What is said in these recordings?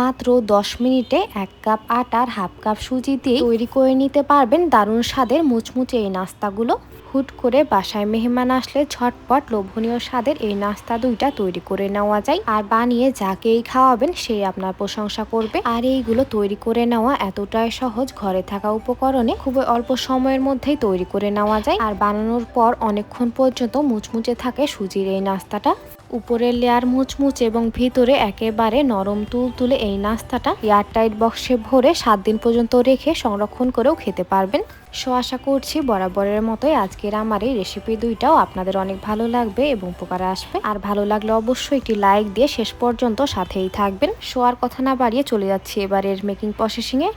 মাত্র 10 মিনিটে এক কাপ আটার হাফ কাপ সুজি দিয়ে তৈরি করে নিতে পারবেন দারুণ স্বাদের মুচমুচে এই নাস্তাগুলো। হুট করে বাসায় মেহমান আসলে ঝটপট লোভনীয় স্বাদের এই নাস্তা দুইটা তৈরি করে নেওয়া যায়। আর বানিয়ে যাকেই খাওয়াবেন সেই আপনার প্রশংসা করবে। আর এইগুলো তৈরি করে নেওয়া এতটাই সহজ, ঘরে থাকা উপকরণে খুবই অল্প সময়ের মধ্যেই তৈরি করে নেওয়া যায়। আর বানানোর পর অনেকক্ষণ পর্যন্ত মুচমুচে থাকে সুজির এই নাস্তাটা। উপরের লেয়ার মুচমুচে এবং ভিতরে একেবারে নরম তুল তুলে এই নাস্তাটা এয়ারটাইট বক্সে ভরে সাত দিন পর্যন্ত রেখে সংরক্ষণ করেও খেতে পারবেন। সো আশা করছি বরাবরের মতোই আজকের আমার এই রেসিপি দুইটাও আপনাদের অনেক ভালো লাগবে এবং উপকারে আসবে। আর ভালো লাগলে অবশ্যই একটি লাইক দিয়ে শেষ পর্যন্ত সাথেই থাকবেন। সো আর কথা না বাড়িয়ে চলে যাচ্ছি এবারের মেকিং প্রসেসিংয়ে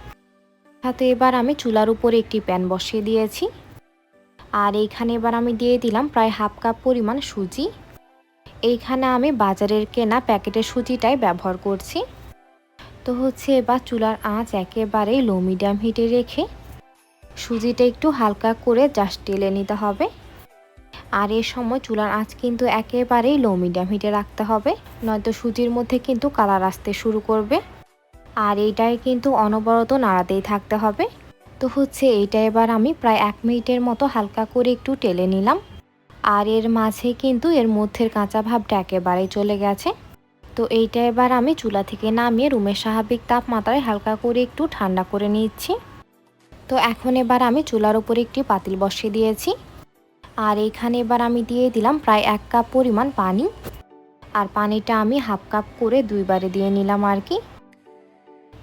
সাথে এবার আমি চুলার উপরে একটি প্যান বসিয়ে দিয়েছি। আর এইখানে এবার আমি দিয়ে দিলাম প্রায় হাফ কাপ পরিমাণ সুজি। এইখানে আমি বাজারের কেনা প্যাকেটের সুজিটাই ব্যবহার করছি। তো হচ্ছে এবার চুলার আঁচ একেবারেই লো মিডিয়াম হিটে রেখে সুজিটা একটু হালকা করে জাস্ট টেলে নিতে হবে। আর এ সময় চুলার আঁচ কিন্তু একেবারেই লো মিডিয়াম হিটে রাখতে হবে, নয়তো সুজির মধ্যে কিন্তু কালার আসতে শুরু করবে। আর এইটাই কিন্তু অনবরত নাড়াতেই থাকতে হবে। তো হচ্ছে এইটা এবার আমি প্রায় এক মিনিটের মতো হালকা করে একটু টেলে নিলাম। আর এর মাঝে কিন্তু এর মধ্যের কাঁচা ভাবটা একেবারেই চলে গেছে। তো এইটা এবার আমি চুলা থেকে নামিয়ে রুমের স্বাভাবিক তাপমাত্রায় হালকা করে একটু ঠান্ডা করে নিচ্ছি। তো এখন এবার আমি চুলার উপরে একটি পাতিল বসিয়ে দিয়েছি। আর এইখানে এবার আমি দিয়ে দিলাম প্রায় এক কাপ পরিমাণ পানি। আর পানিটা আমি হাফ কাপ করে দুইবারে দিয়ে নিলাম আর কি।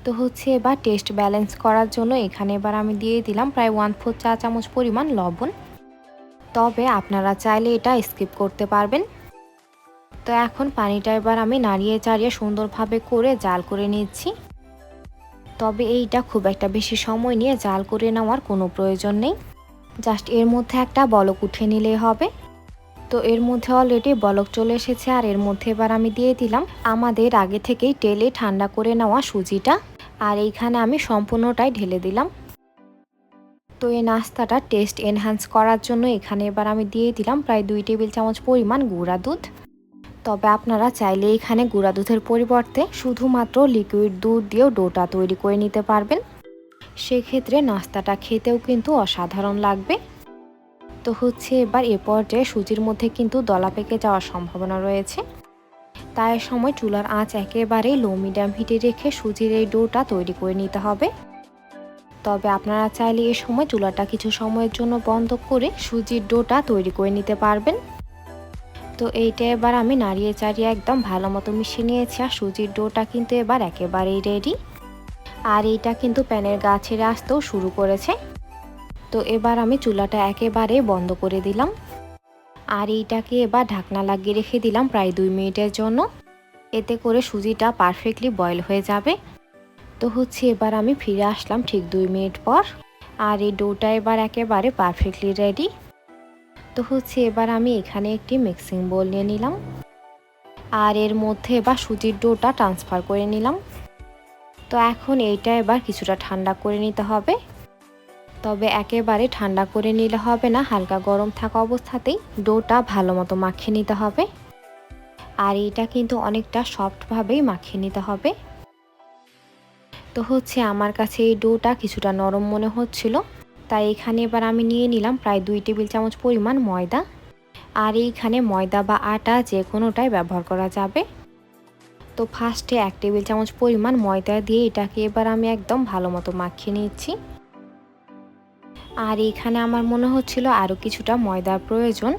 তো হচ্ছে এবার টেস্ট ব্যালেন্স করার জন্য এখানে এবার আমি দিয়ে দিলাম প্রায় ওয়ান ফোর চা চামচ পরিমাণ লবণ। তবে আপনারা চাইলে এটা স্কিপ করতে পারবেন। তো এখন পানিটা এবার আমি নাড়িয়ে চাড়িয়ে সুন্দরভাবে করে জাল করে নিচ্ছি। তবে এইটা খুব একটা বেশি সময় নিয়ে জাল করে নেওয়ার কোনো প্রয়োজন নেই। জাস্ট এর মধ্যে একটা বলক উঠে নিলেই হবে। তো এর মধ্যে অলরেডি বলক চলে এসেছে আর এর মধ্যে এবার আমি দিয়ে দিলাম আমাদের আগে থেকেই টেলে ঠান্ডা করে নেওয়া সুজিটা। আর এইখানে আমি সম্পূর্ণটাই ঢেলে দিলাম। তো এই নাস্তাটা টেস্ট এনহ্যান্স করার জন্য এখানে এবার আমি দিয়ে দিলাম প্রায় দুই টেবিল চামচ পরিমাণ গুঁড়া দুধ। তবে আপনারা চাইলে এখানে গুঁড়া দুধের পরিবর্তে শুধুমাত্র লিকুইড দুধ দিয়েও ডোটা তৈরি করে নিতে পারবেন। সেক্ষেত্রে নাস্তাটা খেতেও কিন্তু অসাধারণ লাগবে। তো হচ্ছে এবার এ পর্যায়ে সুজির মধ্যে কিন্তু দলা পেকে যাওয়ার সম্ভাবনা রয়েছে। তাই সময় চুলার আঁচ একেবারেই লো মিডিয়াম হিটে রেখে সুজির এই ডোটা তৈরি করে নিতে হবে। তবে আপনারা চাইলে এই সময় চুলাটা কিছু সময়ের জন্য বন্ধ করে সুজির ডোটা তৈরি করে নিতে পারবেন। তো এইটা এবার আমি নাড়িয়ে চাড়িয়ে একদম ভালো মতো মিশিয়ে নিয়েছি আর সুজির ডোটা কিন্তু এবার একেবারেই রেডি আর এইটা কিন্তু প্যানের গা ছেড়ে আসতেও শুরু করেছে। তো এবার আমি চুলাটা একেবারে বন্ধ করে দিলাম। আর এইটাকে এবার ঢাকনা লাগিয়ে রেখে দিলাম প্রায় দুই মিনিটের জন্য। এতে করে সুজিটা পারফেক্টলি বয়েল হয়ে যাবে। তো হচ্ছে এবার আমি ফিরে আসলাম ঠিক দুই মিনিট পর। আর এই ডোটা এবার একেবারে পারফেক্টলি রেডি তো হচ্ছে এবার আমি এখানে একটি মিক্সিং বোল নিয়ে নিলাম। আর এর মধ্যে এবার সুজির ডোটা ট্রান্সফার করে নিলাম। তো এখন এইটা এবার কিছুটা ঠান্ডা করে নিতে হবে। তবে একেবারে ঠান্ডা করে নিলে হবে না, হালকা গরম থাকা অবস্থাতেই ডোটা ভালো মতো মাখিয়ে নিতে হবে। আর এইটা কিন্তু অনেকটা সফটভাবেই মাখিয়ে নিতে হবে। তো হচ্ছে আমার কাছে এই ডোটা কিছুটা নরম মনে হচ্ছিল। তাই এখানে এবার আমি নিয়ে নিলাম প্রায় দুই টেবিল চামচ পরিমাণ ময়দা। আর এইখানে ময়দা বা আটা যে কোনোটাই ব্যবহার করা যাবে। তো ফার্স্টে এক টেবিল চামচ পরিমাণ ময়দা দিয়ে এটাকে এবার আমি একদম ভালো মতো মাখিয়ে নিচ্ছি। আর এখানে আমার মনে হচ্ছিল আরও কিছুটা ময়দার প্রয়োজন।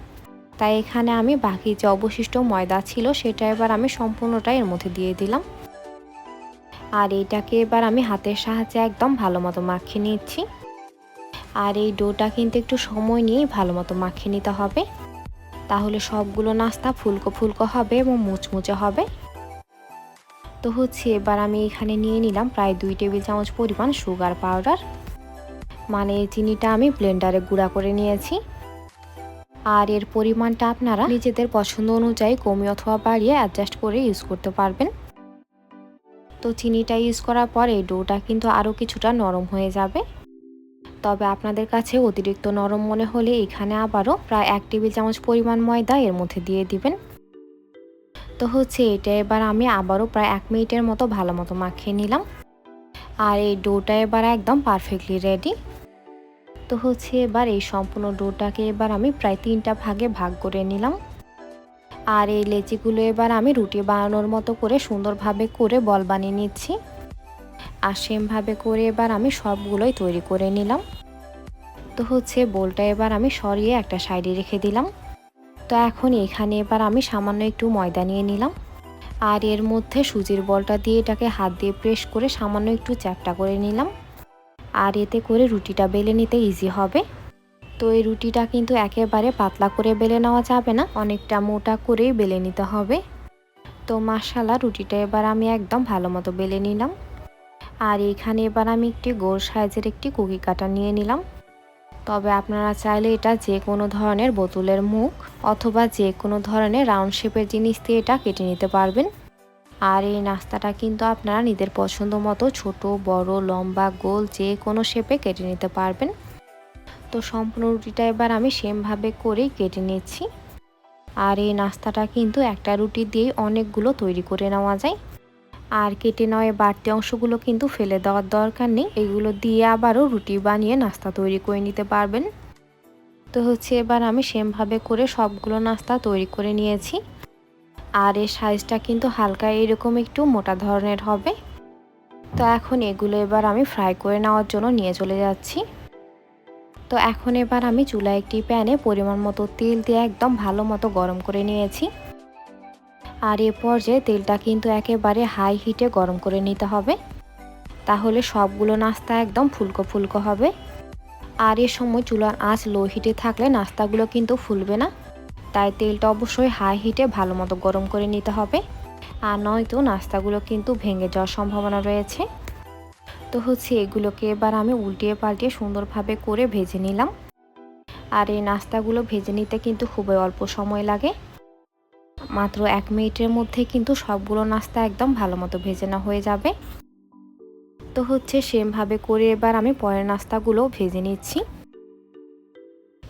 তাই এখানে আমি বাকি যে অবশিষ্ট ময়দা ছিল সেটা এবার আমি সম্পূর্ণটা এর মধ্যে দিয়ে দিলাম। আর এইটাকে এবার আমি হাতের সাহায্যে একদম ভালো মতো মাখিয়ে নিচ্ছি। আর এই ডোটা কিন্তু একটু সময় নিয়েই ভালো মতো মাখিয়ে নিতে হবে। তাহলে সবগুলো নাস্তা ফুলকো ফুলকো হবে এবং মুচমুচে হবে। তো হচ্ছে এবার আমি এখানে নিয়ে নিলাম প্রায় দুই টেবিল চামচ পরিমাণ সুগার পাউডার। মানে চিনিটা আমি ব্লেন্ডারে গুঁড়া করে নিয়েছি। আর এর পরিমাণটা আপনারা নিজেদের পছন্দ অনুযায়ী কমিয়ে অথবা বাড়িয়ে অ্যাডজাস্ট করে ইউজ করতে পারবেন। তো চিনিটা ইউজ করার পরে ডোটা কিন্তু আরও কিছুটা নরম হয়ে যাবে। তবে আপনাদের কাছে অতিরিক্ত নরম মনে হলে এখানে আবারও প্রায় এক টেবিল চামচ পরিমাণ ময়দা এর মধ্যে দিয়ে দিবেন। তো হচ্ছে এটা এবার আমি আবারও প্রায় এক মিনিটের মতো ভালো মতো মাখিয়ে নিলাম। আর এই ডোটা এবার একদম পারফেক্টলি রেডি তো হচ্ছে এবার এই সম্পূর্ণ ডোটাকে এবার আমি প্রায় তিনটা ভাগে ভাগ করে নিলাম। আর এই লেচিগুলো এবার আমি রুটি বানানোর মতো করে সুন্দরভাবে করে বল বানিয়ে নিচ্ছি। আর সেমভাবে করে এবার আমি সবগুলোই তৈরি করে নিলাম। তো হচ্ছে বোলটা এবার আমি সরিয়ে একটা সাইডে রেখে দিলাম। তো এখন এখানে এবার আমি সামান্য একটু ময়দা নিয়ে নিলাম। আর এর মধ্যে সুজির বলটা দিয়ে এটাকে হাত দিয়ে প্রেস করে সামান্য একটু চ্যাপটা করে নিলাম। আর এতে করে রুটিটা বেলে নিতে ইজি হবে। তো এই রুটিটা কিন্তু একেবারে পাতলা করে বেলে নেওয়া যাবে না, অনেকটা মোটা করেই বেলে নিতে হবে। তো মাসালা রুটিটা এবার আমি একদম ভালো মতো বেলে নিলাম। আর এইখানে এবার আমি একটি গোল সাইজের একটি কুকি কাটা নিয়ে নিলাম। তবে আপনারা চাইলে এটা যে কোনো ধরনের বোতলের মুখ অথবা যে কোনো ধরনের রাউন্ড শেপের জিনিস দিয়ে এটা কেটে নিতে পারবেন। আর এই নাস্তাটা কিন্তু আপনারা নিজের পছন্দ মতো ছোট, বড়, লম্বা, গোল যে কোনো শেপে কেটে নিতে পারবেন। তো সম্পূর্ণ রুটিটা এবার আমি সেমভাবে করেই কেটে নিচ্ছি আর এই নাস্তাটা কিন্তু একটা রুটি দিয়েই অনেকগুলো তৈরি করে নেওয়া যায়। আর কেটে নেওয়া বাড়তি অংশগুলো কিন্তু ফেলে দেওয়ার দরকার নেই। এগুলো দিয়ে আবারও রুটি বানিয়ে নাস্তা তৈরি করে নিতে পারবেন। তো হচ্ছে এবার আমি সেমভাবে করে সবগুলো নাস্তা তৈরি করে নিয়েছি। আর এর সাইজটা কিন্তু হালকা এরকম একটু মোটা ধরনের হবে। তো এখন এগুলো এবার আমি ফ্রাই করে নেওয়ার জন্য নিয়ে চলে যাচ্ছি। তো এখন এবার আমি চুলা একটি প্যানে পরিমাণ মতো তেল দিয়ে একদম ভালো মতো গরম করে নিয়েছি। আর এ পর্যায়ে তেলটা কিন্তু একেবারে হাই হিটে গরম করে নিতে হবে। তাহলে সবগুলো নাস্তা একদম ফুলকো ফুলকো হবে। আর এ সময় চুলার আঁচ লো হিটে থাকলে নাস্তাগুলো কিন্তু ফুলবে না। তাই তেলটা অবশ্যই হাই হিটে ভালো মতো গরম করে নিতে হবে। আর নয়তো নাস্তাগুলো কিন্তু ভেঙে যাওয়ার সম্ভাবনা রয়েছে। তো হচ্ছে এগুলোকে এবার আমি উল্টিয়ে পাল্টিয়ে সুন্দরভাবে করে ভেজে নিলাম। আর এই নাস্তাগুলো ভেজে নিতে কিন্তু খুবই অল্প সময় লাগে। মাত্র এক মিনিটের মধ্যে কিন্তু সবগুলো নাস্তা একদম ভালো মতো ভেজে না হয়ে যাবে। তো হচ্ছে সেমভাবে করে এবার আমি পরের নাস্তাগুলো ভেজে নিচ্ছি।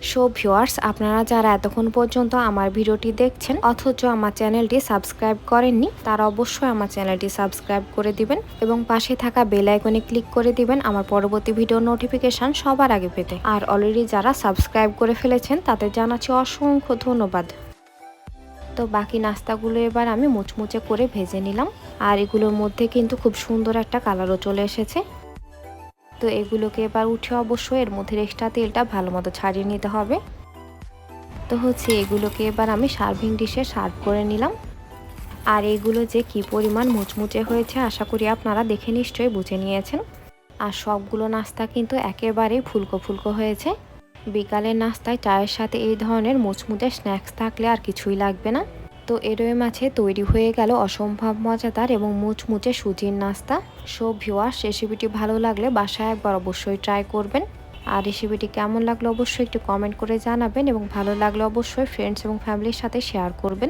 সো ভিউয়ার্স আপনারা যারা এতক্ষণ পর্যন্ত আমার ভিডিওটি দেখছেন, অথচ আমার চ্যানেলটি সাবস্ক্রাইব করেননি, তারা অবশ্যই আমার চ্যানেলটি সাবস্ক্রাইব করে দিবেন এবং পাশে থাকা বেল আইকনে ক্লিক করে দিবেন আমার পরবর্তী ভিডিও নোটিফিকেশান সবার আগে পেতে। আর অলরেডি যারা সাবস্ক্রাইব করে ফেলেছেন, তাদের জানাচ্ছি অসংখ্য ধন্যবাদ। তো বাকি নাস্তাগুলো এবার আমি মুচমুচে করে ভেজে নিলাম। আর এগুলোর মধ্যে কিন্তু খুব সুন্দর একটা কালারও চলে এসেছে। তো এগুলোকে এবার উঠে অবশ্যই এর মধ্যে এক্সট্রা তেলটা ভালো মতো ছাড়িয়ে নিতে হবে। তো হচ্ছে এগুলোকে এবার আমি সার্ভিং ডিশে সার্ভ করে নিলাম। আর এগুলো যে কি পরিমাণ মুচমুচে হয়েছে আশা করি আপনারা দেখে নিশ্চয়ই বুঝে নিয়েছেন। আর সবগুলো নাস্তা কিন্তু একেবারেই ফুলকো ফুলকো হয়েছে। বিকালের নাস্তায় চায়ের সাথে এই ধরনের মুচমুচে স্ন্যাক্স থাকলে আর কিছুই লাগবে না। তো এরোয় মাছে তৈরি হয়ে গেল অসম্ভব মজাদার এবং মুচমুচে সুজির নাস্তা। সো ভিওয়ার্স রেসিপিটি ভালো লাগলে বাসায় একবার অবশ্যই ট্রাই করবেন। আর রেসিপিটি কেমন লাগল অবশ্যই একটু কমেন্ট করে জানাবেন এবং ভালো লাগলে অবশ্যই ফ্রেন্ডস এবং ফ্যামিলির সাথে শেয়ার করবেন।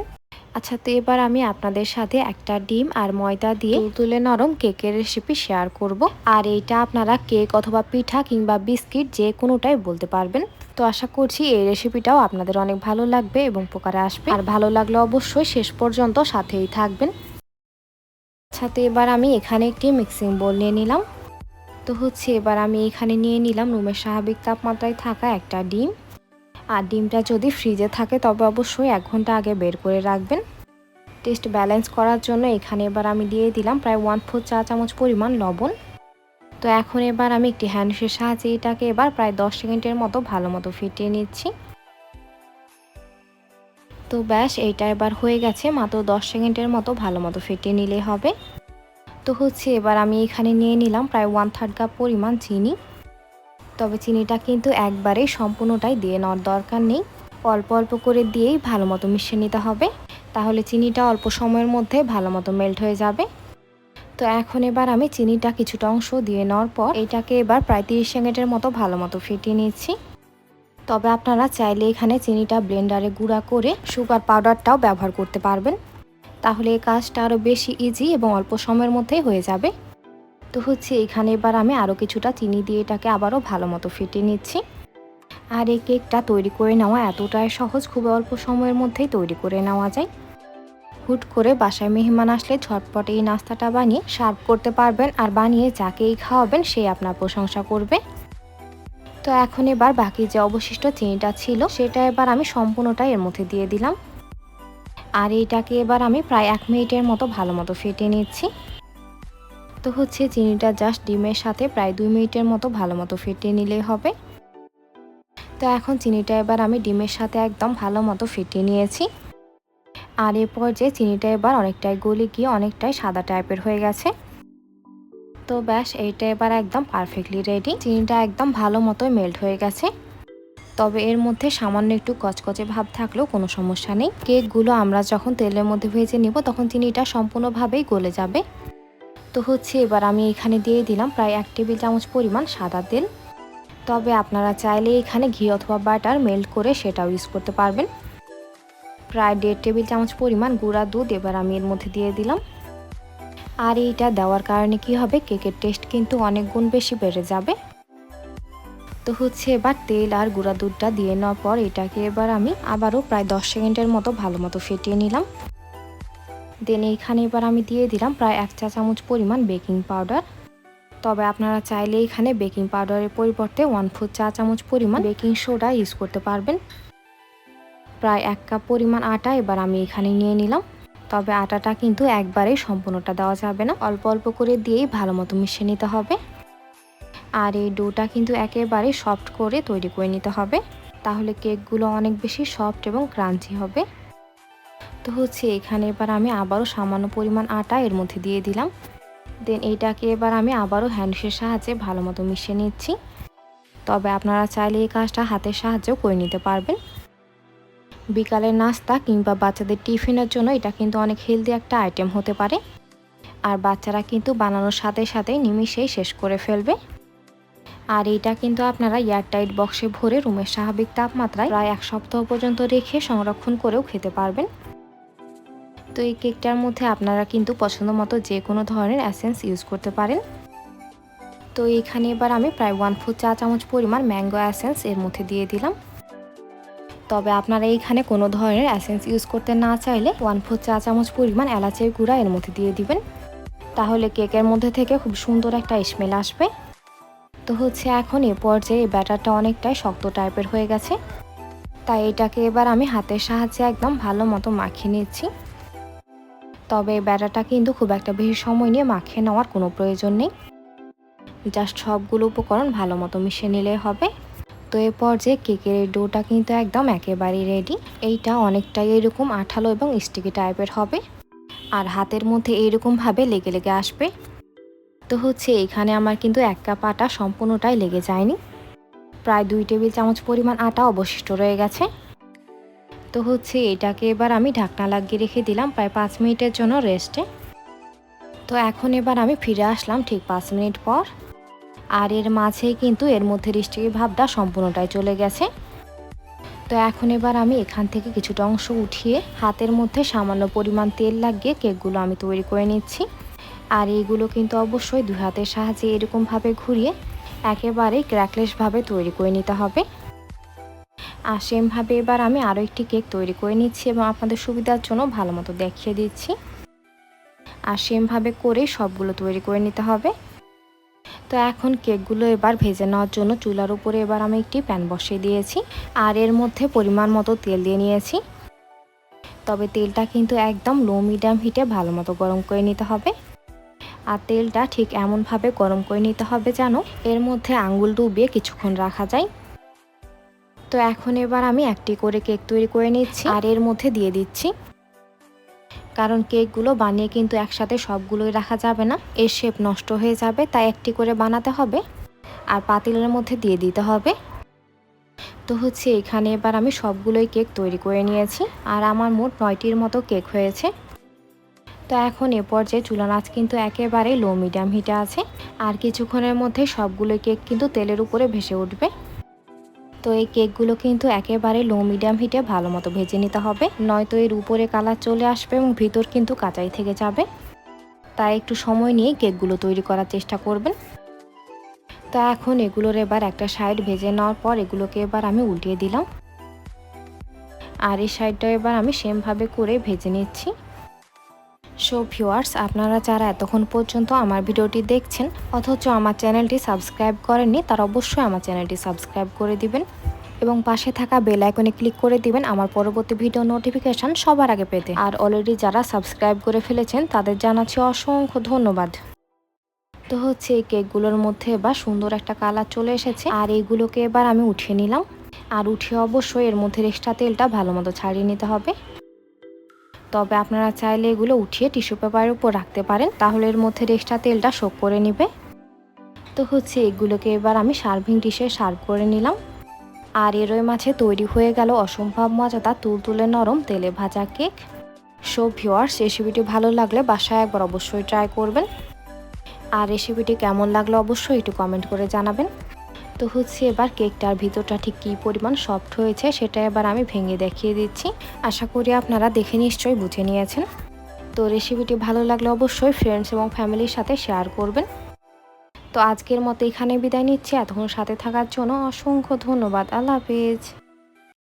আচ্ছা তো এবার আমি আপনাদের সাথে একটা ডিম আর ময়দা দিয়ে তুলে নরম কেকের রেসিপি শেয়ার করব। আর এইটা আপনারা কেক অথবা পিঠা কিংবা বিস্কিট যে কোনোটাই বলতে পারবেন। তো আশা করছি এই রেসিপিটাও আপনাদের অনেক ভালো লাগবে এবং উপকারে আসবে। আর ভালো লাগলে অবশ্যই শেষ পর্যন্ত সাথেই থাকবেন। আচ্ছা তো এবার আমি এখানে একটি মিক্সিং বোল নিয়ে নিলাম। তো হচ্ছে এবার আমি এখানে নিয়ে নিলাম রুমের স্বাভাবিক তাপমাত্রায় থাকা একটা ডিম। আর ডিমটা যদি ফ্রিজে থাকে, তবে অবশ্যই এক ঘণ্টা আগে বের করে রাখবেন। টেস্ট ব্যালেন্স করার জন্য এখানে এবার আমি দিয়ে দিলাম প্রায় ওয়ান ফোর চা চামচ পরিমাণ লবণ। তো এখন এবার আমি একটি হ্যান্ডসের সাহায্যে এটাকে এবার প্রায় দশ সেকেন্ডের মতো ভালো মতো ফিটিয়ে নিচ্ছি। তো ব্যাস, এইটা এবার হয়ে গেছে, মাত্র দশ সেকেন্ডের মতো ভালো মতো ফিটিয়ে নিলে হবে। তো হচ্ছে এবার আমি এখানে নিয়ে নিলাম প্রায় ওয়ান থার্ড কাপ পরিমাণ চিনি। তবে চিনিটা কিন্তু একবারেই সম্পূর্ণটাই দিয়ে নেওয়ার দরকার নেই। অল্প অল্প করে দিয়েই ভালো মতো মিশিয়ে নিতে হবে। তাহলে চিনিটা অল্প সময়ের মধ্যে ভালো মতো মেল্ট হয়ে যাবে। তো এখন এবার আমি চিনিটা কিছুটা অংশ দিয়ে নেওয়ার পর এটাকে এবার প্রায় তিরিশ সেকেন্ডের মতো ভালো মতো ফিটিয়ে নিচ্ছি তবে আপনারা চাইলে এখানে চিনিটা ব্লেন্ডারে গুঁড়া করে সুগার পাউডারটাও ব্যবহার করতে পারবেন। তাহলে এই কাজটা আরও বেশি ইজি এবং অল্প সময়ের মধ্যেই হয়ে যাবে। তো হচ্ছে এখানে এবার আমি আরও কিছুটা চিনি দিয়ে এটাকে আবারও ভালো মতো ফেটে নিচ্ছি। আর এই কেকটা তৈরি করে নেওয়া এতটাই সহজ, খুব অল্প সময়ের মধ্যেই তৈরি করে নেওয়া যায়। হুট করে বাসায় মেহমান আসলে ঝটপট এই নাস্তাটা বানিয়ে সার্ভ করতে পারবেন আর বানিয়ে যাকেই খাওয়াবেন সে আপনার প্রশংসা করবে। তো এখন এবার বাকি যে অবশিষ্ট চিনিটা ছিল, সেটা এবার আমি সম্পূর্ণটা এর মধ্যে দিয়ে দিলাম। আর এইটাকে এবার আমি প্রায় এক মিনিটের মতো ভালো মতো ফেটে নিচ্ছি। তো হচ্ছে চিনিটা জাস্ট ডিমের সাথে প্রায় দুই মিনিটের মতো ভালো মতো ফেটে নিলেই হবে। তো এখন চিনিটা এবার আমি ডিমের সাথে একদম ভালো মতো ফেটিয়ে নিয়েছি। আর এরপর যে চিনিটা এবার অনেকটাই গলে গিয়ে অনেকটাই সাদা টাইপের হয়ে গেছে। তো ব্যাস, এইটা এবার একদম পারফেক্টলি রেডি চিনিটা একদম ভালো মতো মেল্ট হয়ে গেছে। তবে এর মধ্যে সামান্য একটু কচকচে ভাব থাকলেও কোনো সমস্যা নেই। কেকগুলো আমরা যখন তেলের মধ্যে ভেজে নিব, তখন চিনিটা সম্পূর্ণভাবেই গলে যাবে। তো হচ্ছে এবার আমি এখানে দিয়ে দিলাম প্রায় এক টেবিল চামচ পরিমাণ সাদা তেল। তবে আপনারা চাইলে এখানে ঘি অথবা বাটার মেল্ট করে সেটাও ইউজ করতে পারবেন। প্রায় দেড় টেবিল চামচ পরিমাণ গুঁড়া দুধ এবার আমি এর মধ্যে দিয়ে দিলাম। আর এইটা দেওয়ার কারণে কি হবে, কেকের টেস্ট কিন্তু অনেক গুণ বেশি বেড়ে যাবে। তো হচ্ছে এবার তেল আর গুঁড়া দুধটা দিয়ে নেওয়ার পর এটাকে এবার আমি আবারও প্রায় দশ সেকেন্ডের মতো ভালো মতো ফেটিয়ে নিলাম। দেন এইখানে এবার আমি দিয়ে দিলাম প্রায় এক চা চামচ পরিমাণ বেকিং পাউডার তবে আপনারা চাইলে এখানে বেকিং পাউডারের পরিবর্তে ওয়ান ফোর চা চামচ পরিমাণ বেকিং সোডা ইউজ করতে পারবেন। প্রায় এক কাপ পরিমাণ আটা এবার আমি এখানে নিয়ে নিলাম। তবে আটাটা কিন্তু একবারেই সম্পূর্ণটা দেওয়া যাবে না। অল্প অল্প করে দিয়েই ভালো মতো মিশিয়ে নিতে হবে। আর এই ডোটা কিন্তু একেবারে সফট করে তৈরি করে নিতে হবে। তাহলে কেকগুলো অনেক বেশি সফট এবং ক্রাঞ্চি হবে। তো হচ্ছে এখানে। এবার আমি আবারও সামান্য পরিমাণ আটা এর মধ্যে দিয়ে দিলাম। দেন এইটাকে এবার আমি আবারও হ্যান্ডসের সাহায্যে ভালো মতো মিশিয়ে নিচ্ছি। তবে আপনারা চাইলে এই কাজটা হাতের সাহায্যেও করে নিতে পারবেন। বিকালের নাস্তা কিংবা বাচ্চাদের টিফিনের জন্য এটা কিন্তু অনেক হেলদি একটা আইটেম হতে পারে। আর বাচ্চারা কিন্তু বানানোর সাথে সাথে নিমিশেই শেষ করে ফেলবে। আর এইটা কিন্তু আপনারা এয়ারটাইট বক্সে ভরে রুমের স্বাভাবিক তাপমাত্রায় প্রায় এক সপ্তাহ পর্যন্ত রেখে সংরক্ষণ করেও খেতে পারবেন। তো এই কেকটার মধ্যে আপনারা কিন্তু পছন্দ মতো যে কোনো ধরনের অ্যাসেন্স ইউজ করতে পারেন। তো এখানে এবার আমি প্রায় ওয়ান ফোর চা চামচ পরিমাণ ম্যাঙ্গো অ্যাসেন্স এর মধ্যে দিয়ে দিলাম। তবে আপনারা এইখানে কোনো ধরনের অ্যাসেন্স ইউজ করতে না চাইলে ওয়ান ফোর চা চামচ পরিমাণ এলাচের গুঁড়া এর মধ্যে দিয়ে দিবেন। তাহলে কেকের মধ্যে থেকে খুব সুন্দর একটা স্মেল আসবে। তো হচ্ছে এখন এ পর্যায়ে ব্যাটারটা অনেকটাই শক্ত টাইপের হয়ে গেছে। তাই এটাকে এবার আমি হাতের সাহায্যে একদম ভালো মতো মাখিয়ে নিচ্ছি। তবে ব্যাটারটা কিন্তু খুব একটা বেশি সময় নিয়ে মাখিয়ে নেওয়ার কোনো প্রয়োজন নেই। জাস্ট সবগুলো উপকরণ ভালো মতো মিশিয়ে নিলে হবে। তো এ পর্যায়ে কেকের ডোটা কিন্তু একদম একেবারেই রেডি এইটা অনেকটাই এরকম আঠালো এবং স্টিকি টাইপের হবে। আর হাতের মধ্যে এইরকমভাবে লেগে লেগে আসবে। তো হচ্ছে এখানে আমার কিন্তু এক কাপ আটা সম্পূর্ণটাই লেগে যায়নি। প্রায় দুই টেবিল চামচ পরিমাণ আটা অবশিষ্ট রয়ে গেছে। তো হচ্ছে এটাকে এবার আমি ঢাকনা লাগিয়ে রেখে দিলাম প্রায় পাঁচ মিনিটের জন্য রেস্টে। তো এখন এবার আমি ফিরে আসলাম ঠিক পাঁচ মিনিট পর। আর এর মাঝে কিন্তু এর মধ্যে রিস্টিকি ভাবটা সম্পূর্ণটাই চলে গেছে। তো এখন এবার আমি এখান থেকে কিছুটা অংশ উঠিয়ে হাতের মধ্যে সামান্য পরিমাণ তেল লাগিয়ে কেকগুলো আমি তৈরি করে নিচ্ছি। আর এইগুলো কিন্তু অবশ্যই দুই হাতের সাহায্যে এরকমভাবে ঘুরিয়ে একেবারে ক্র্যাকলেসভাবে তৈরি করে নিতে হবে। আর সেমভাবে এবার আমি আরও একটি কেক তৈরি করে নিচ্ছি এবং আপনাদের সুবিধার জন্য ভালো মতো দেখিয়ে দিচ্ছি। আর সেমভাবে করে সবগুলো তৈরি করে নিতে হবে। তো এখন কেকগুলো এবার ভেজে নেওয়ার জন্য চুলার উপরে এবার আমি একটি প্যান বসিয়ে দিয়েছি আর এর মধ্যে পরিমাণ মতো তেল দিয়ে নিয়েছি। তবে তেলটা কিন্তু একদম লো মিডিয়াম হিটে ভালো মতো গরম করে নিতে হবে। আর তেলটা ঠিক এমনভাবে গরম করে নিতে হবে যেন এর মধ্যে আঙুল ডুবিয়ে কিছুক্ষণ রাখা যায়। তো এখন এবার আমি একটি করে কেক তৈরি করে নিচ্ছি। আর এর মধ্যে দিয়ে দিচ্ছি। কারণ কেকগুলো বানিয়ে কিন্তু একসাথে সবগুলোই রাখা যাবে না। এর শেপ নষ্ট হয়ে যাবে, তাই একটি করে বানাতে হবে। আর পাতিলের মধ্যে দিয়ে দিতে হবে। তো হচ্ছে এখানে এবার আমি সবগুলোই কেক তৈরি করে নিয়েছি। আর আমার মোট নয়টির মতো কেক হয়েছে। তো এখন এ পর্যায়ে চুলা নাচ কিন্তু একেবারে লো মিডিয়াম হিটে আছে। আর কিছুক্ষণের মধ্যে সবগুলো কেক কিন্তু তেলের উপরে ভেসে উঠবে। তো এই কেকগুলো কিন্তু একেবারে লো মিডিয়াম হিটে ভালো মতো ভেজে নিতে হবে। নয়তো এর উপরে কালার চলে আসবে এবং ভিতর কিন্তু কাঁচাই থেকে যাবে। তাই একটু সময় নিয়ে কেকগুলো তৈরি করার চেষ্টা করবেন। তো এখন এগুলোর এবার একটা সাইড ভেজে নেওয়ার পর এগুলোকে এবার আমি উল্টিয়ে দিলাম। আর এই সাইডটা এবার আমি সেমভাবে করে ভেজে নিচ্ছি। সো ভিউয়ার্স আপনারা যারা এতক্ষণ পর্যন্ত আমার ভিডিওটি দেখছেন, অথচ আমার চ্যানেলটি সাবস্ক্রাইব করেননি, তারা অবশ্যই আমার চ্যানেলটি সাবস্ক্রাইব করে দিবেন এবং পাশে থাকা বেল আইকনে ক্লিক করে দিবেন আমার পরবর্তী ভিডিও নোটিফিকেশন সবার আগে পেতে। আর অলরেডি যারা সাবস্ক্রাইব করে ফেলেছেন, তাদের জানাচ্ছি অসংখ্য ধন্যবাদ। তো হচ্ছে এই কেকগুলোর মধ্যে এবার সুন্দর একটা কালার চলে এসেছে, আর এইগুলোকে এবার আমি উঠিয়ে নিলাম। আর উঠিয়ে অবশ্যই এর মধ্যে এক্সট্রা তেলটা ভালো মতো ছাড়িয়ে নিতে হবে। তবে আপনারা চাইলে এগুলো উঠিয়ে টিস্যু পেপারের উপর রাখতে পারেন। তাহলে এর মধ্যে এক্সট্রা তেলটা শোক করে নিবে। তো হচ্ছে এগুলোকে এবার আমি সার্ভিং ডিশে সার্ভ করে নিলাম। আর এরই মাঝে তৈরি হয়ে গেল অসম্ভব মজাদার তুলতুলে নরম তেলে ভাজা কেক। সো ভিওয়ার্স রেসিপিটি ভালো লাগলে বাসায় একবার অবশ্যই ট্রাই করবেন। আর রেসিপিটি কেমন লাগল অবশ্যই একটু কমেন্ট করে জানাবেন। তো হচ্ছে এবার কেকটার ভিতরটা ঠিক কী পরিমাণ সফট হয়েছে সেটা এবার আমি ভেঙে দেখিয়ে দিচ্ছি। আশা করি আপনারা দেখে নিশ্চয়ই বুঝে নিয়েছেন। তো রেসিপিটি ভালো লাগলে অবশ্যই ফ্রেন্ডস এবং ফ্যামিলির সাথে শেয়ার করবেন। তো আজকের মতো এখানে বিদায় নিচ্ছি। এতক্ষণ সাথে থাকার জন্য অসংখ্য ধন্যবাদ। আল্লাহ হাফিজ।